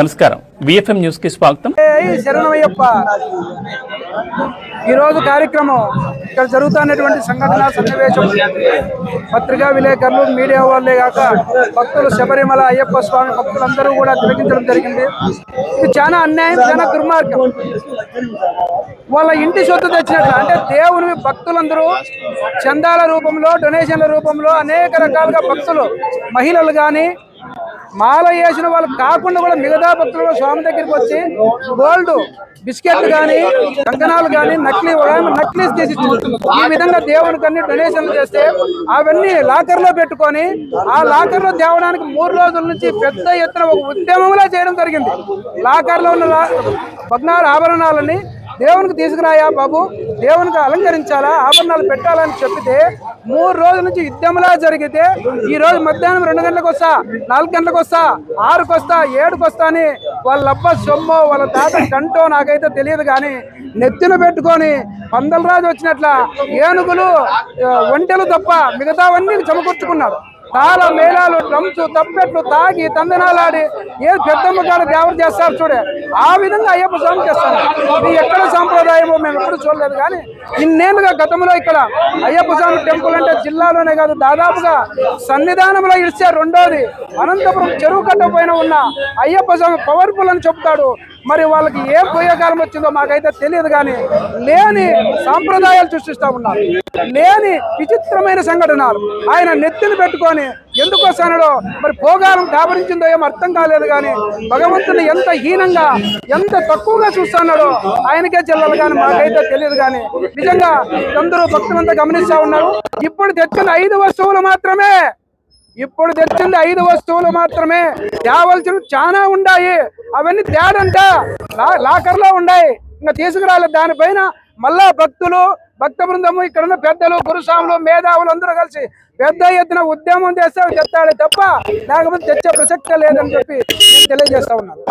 నమస్కారం. విఎఫ్ఎం న్యూస్కి స్వాగతం. శరణమయ్యప్ప. ఈరోజు కార్యక్రమం ఇక్కడ జరుగుతున్నటువంటి సంఘటన సన్నివేశం. పత్రికా విలేకరులు మీడియా వాళ్ళే కాక భక్తులు శబరిమల అయ్యప్ప స్వామి భక్తులందరూ కూడా తిలకించడం జరిగింది. ఇది చాలా అన్యాయం చాలా దుర్మార్గం. వాళ్ళ ఇంటి సొత్తు తెచ్చినట్లు అంటే దేవుని భక్తులందరూ చందాల రూపంలో డొనేషన్ల రూపంలో అనేక రకాలుగా భక్తులు మహిళలు కానీ మాల వేసిన వాళ్ళు కాకుండా కూడా మిగతా భక్తులు స్వామి దగ్గరికి వచ్చి గోల్డ్ బిస్కెట్లు కానీ కంకణాలు కానీ నకిలీ నక్లీస్ నకిలీస్ తీసి ఈ విధంగా దేవునికి అన్ని డొనేషన్లు చేస్తే అవన్నీ లాకర్లో పెట్టుకొని ఆ లాకర్లో తేవడానికి మూడు రోజుల నుంచి పెద్ద ఎత్తున ఒక ఉద్యమంలా చేయడం జరిగింది. లాకర్లో ఉన్న లా- ఆభరణాలని దేవునికి తీసుకురాయా బాబు దేవునికి అలంకరించాలా ఆభరణాలు పెట్టాలని చెప్పితే మూడు రోజుల నుంచి యుద్ధంలా జరిగితే ఈ రోజు మధ్యాహ్నం రెండు గంటలకు వస్తా నాలుగు గంటలకు వస్తా ఆరుకు వస్తా ఏడుకు వస్తా అని వాళ్ళ అబ్బ సొమ్మో వాళ్ళ తాత కంటో నాకైతే తెలియదు కానీ నెత్తిన పెట్టుకొని పందలరాజు వచ్చినట్ల ఏనుగులు ఒంటెలు తప్ప మిగతావన్నీ సమకూర్చుకున్నారు. తాళ మేళాలు డ్రమ్స్ తప్పెట్లు తాగి తందనాలాడి ఏ పెద్దమ్మ గారు దేవత చేస్తారు చూడే. ఆ విధంగా అయ్యప్ప స్వామి చేస్తారు. ఇది ఎక్కడ సాంప్రదాయమో మేము ఎప్పుడు చూడలేదు కానీ ఇన్నేళ్ళుగా గతంలో ఇక్కడ అయ్యప్ప స్వామి టెంపుల్ అంటే జిల్లాలోనే కాదు దాదాపుగా సన్నిధానంలో ఇస్తే రెండోది. అనంతపురం చెరువు కట్ట పైన ఉన్న అయ్యప్ప స్వామి పవర్ఫుల్ అని చెప్తాడు. మరి వాళ్ళకి ఏం పోయేకాలం వచ్చిందో మాకైతే తెలియదు కానీ లేని సాంప్రదాయాలు సృష్టిస్తా ఉన్నారు. లేని విచిత్రమైన సంఘటనలు. ఆయన నెత్తిని పెట్టుకొని ఎందుకు వస్తానడో మరి పోగాలం దాపరించిందో ఏమో అర్థం కాలేదు కానీ భగవంతుని ఎంత హీనంగా ఎంత తక్కువగా చూస్తున్నాడో ఆయనకే చెల్లలు కానీ మాకైతే తెలియదు కానీ నిజంగా అందరూ భక్తులంతా గమనిస్తా ఉన్నారు. ఇప్పుడు తెచ్చిన ఐదు వస్తువులు మాత్రమే ఇప్పుడు తెచ్చింది ఐదు వస్తువులు మాత్రమే. తేవలసిన చాలా ఉన్నాయి అవన్నీ తేడంట. లా- లాకర్లో ఉన్నాయి ఇంకా తీసుకురాలేదు దానిపైన మళ్ళా భక్తులు భక్త బృందము ఇక్కడ ఉన్న పెద్దలు గురుస్వాములు మేధావులు అందరూ కలిసి పెద్ద ఎత్తున ఉద్యమం చేస్తే చెప్తాడే తప్ప లేకపోతే తెచ్చే ప్రసక్తే లేదని చెప్పి నేను తెలియజేస్తా ఉన్నాను.